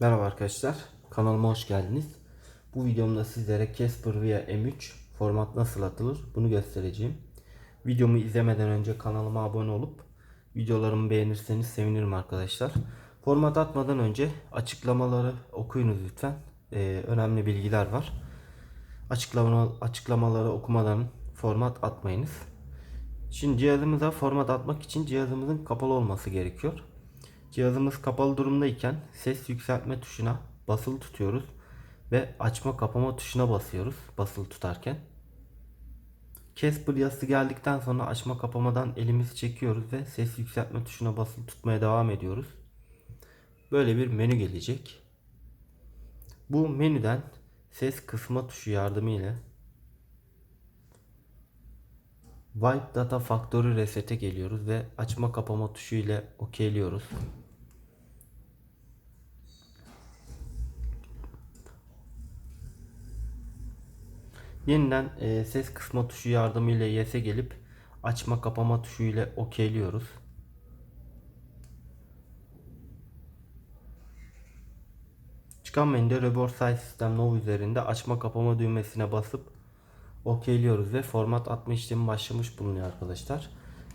Merhaba arkadaşlar, kanalıma hoş geldiniz. Bu videomda sizlere Casper via M3 format nasıl atılır bunu göstereceğim. Videomu izlemeden önce kanalıma abone olup videolarımı beğenirseniz sevinirim arkadaşlar. Format atmadan önce açıklamaları okuyunuz lütfen. Ee, önemli bilgiler var. Açıklama, açıklamaları okumadan format atmayınız. Şimdi cihazımıza format atmak için cihazımızın kapalı olması gerekiyor. Cihazımız kapalı durumdayken ses yükseltme tuşuna basılı tutuyoruz ve açma kapama tuşuna basıyoruz basılı tutarken. Casper yazısı geldikten sonra açma kapamadan elimizi çekiyoruz ve ses yükseltme tuşuna basılı tutmaya devam ediyoruz. Böyle bir menü gelecek. Bu menüden ses kısma tuşu yardımıyla Wipe Data Factory Reset'e geliyoruz ve açma kapama tuşu ile okeyliyoruz. Yeniden e, ses kısma tuşu yardımıyla yes'e gelip açma kapama tuşu ile okeyliyoruz. Çıkan menüde Reverse Size System Now üzerinde açma kapama düğmesine basıp okeyliyoruz ve format atma işlemi başlamış bulunuyor arkadaşlar.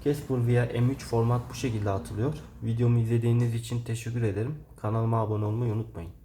Casper via M3 format bu şekilde atılıyor. Videomu izlediğiniz için teşekkür ederim. Kanalıma abone olmayı unutmayın.